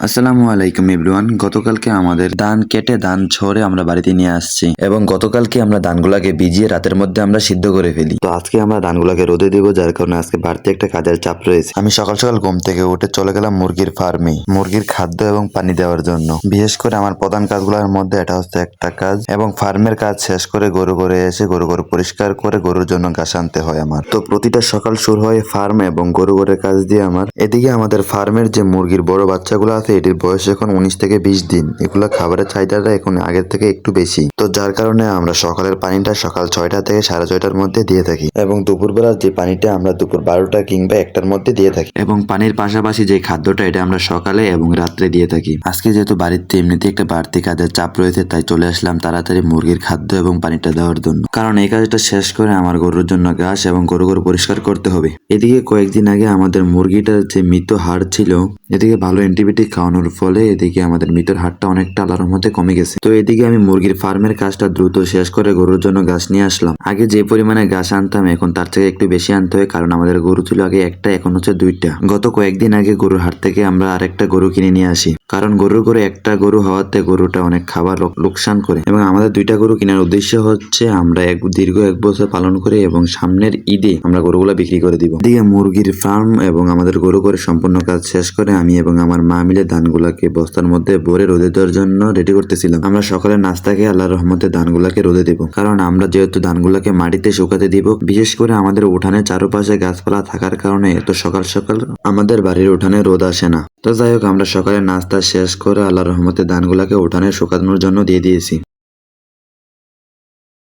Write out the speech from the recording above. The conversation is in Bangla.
আসসালামু আলাইকুম এভরিওয়ান, গতকালকে আমাদের ধান কেটে, ধান ছড়ে আমরা বাড়িতে নিয়ে আসছি এবং গতকালকে আমরা ধানগুলাকে ভিজিয়ে রাতের মধ্যে আমরা সিদ্ধ করে ফেলি। তো আজকে আমরা ধানগুলাকে রোদে দিব, যার কারণে আজকে বাড়তি একটা কাজের চাপ রয়েছে। আমি সকাল সকাল ঘুম থেকে উঠে চলে গেলাম মুরগির ফার্মে, মুরগির খাদ্য এবং পানি দেওয়ার জন্য। বিশেষ করে আমার প্রধান কাজগুলোর মধ্যে এটা হচ্ছে একটা কাজ এবং ফার্মের কাজ শেষ করে গরু করে এসে গরু গরু পরিষ্কার করে গরুর জন্য ঘাস আনতে হয় আমার। তো প্রতিটা সকাল শুরু হয় ফার্ম এবং গরু গরুর কাজ দিয়ে আমার। এদিকে আমাদের ফার্মের যে মুরগির বড় বাচ্চাগুলো আছে এটির বয়স এখন উনিশ থেকে বিশ দিন। এগুলো খাবারের চাহিদাটা এখন আগের থেকে একটু বেশি। তো যার কারণে আমরা সকালের পানিটা সকাল ছয়টা থেকে সাড়ে ছয়টার মধ্যে দিয়ে থাকি এবং দুপুরবেলার যে পানিটা আমরা দুপুর বারোটা কিংবা একটার মধ্যে দিয়ে থাকি। এবং পানির পাশাপাশি যে খাদ্যটা এটা আমরা সকালে এবং রাত্রে দিয়ে থাকি। আজকে যেহেতু বাড়িতে এমনিতে একটা বাড়তি কাজের চাপ রয়েছে, তাই চলে আসলাম তাড়াতাড়ি মুরগির খাদ্য এবং পানিটা দেওয়ার জন্য। কারণ এই কাজটা শেষ করে আমার গরুর জন্য ঘাস এবং গরু গরু পরিষ্কার করতে হবে। এদিকে কয়েকদিন আগে আমাদের মুরগিটার যে মৃত হাড় ছিল এদিকে ভালো অ্যান্টিবায়োটিক খাওয়ানোর ফলে এদিকে আমাদের মৃতর হাড়টা অনেকটা আল্লাহর মধ্যে কমে গেছে। তো এদিকে আমি মুরগির ফার্মের কাজটা দ্রুত শেষ করে গরুর জন্য গাছ নিয়ে আসলাম। আগে যে পরিমাণে গাছ আনতাম এখন তার থেকে একটু বেশি আনতে হয়, কারণ আমাদের গরু ছিল আগে একটা, এখন হচ্ছে দুইটা। গত কয়েকদিন আগে গরুর হাট থেকে আমরা আরেকটা গরু কিনে নিয়ে আসি। কারণ গরুর করে একটা গরু হওয়াতে গরুটা অনেক খাবার লোক- লোকসান করে। এবং আমাদের দুইটা গরু কেনার উদ্দেশ্য হচ্ছে আমরা এক, দীর্ঘ এক বছর পালন করে এবং সামনের ঈদে আমরা গরুগুলা বিক্রি করে দিব। এদিকে মুরগির ফার্ম এবং আমাদের গরু করে সম্পূর্ণ কাজ শেষ করে আমি এবং আমার মা মিলে ধানগুলাকে বস্তার মধ্যে ভরে রোদে দেওয়ার জন্য রেডি করতেছিলাম। আমরা সকালে নাস্তাকে আল্লাহর রহমতে ধানগুলাকে রোদে দেব। কারণ আমরা যেহেতু ধানগুলাকে মাটিতে শুকাতে দিব, বিশেষ করে আমাদের উঠানে চারপাশে গাছপালা থাকার কারণে এত সকাল সকাল আমাদের বাড়ির উঠানে রোদ আসে না। তো যাই হোক, আমরা সকালে নাস্তা শেষ করে আল্লাহ রহমতে ধানগুলাকে উঠানে শুকানোর জন্য দিয়ে দিয়েছি।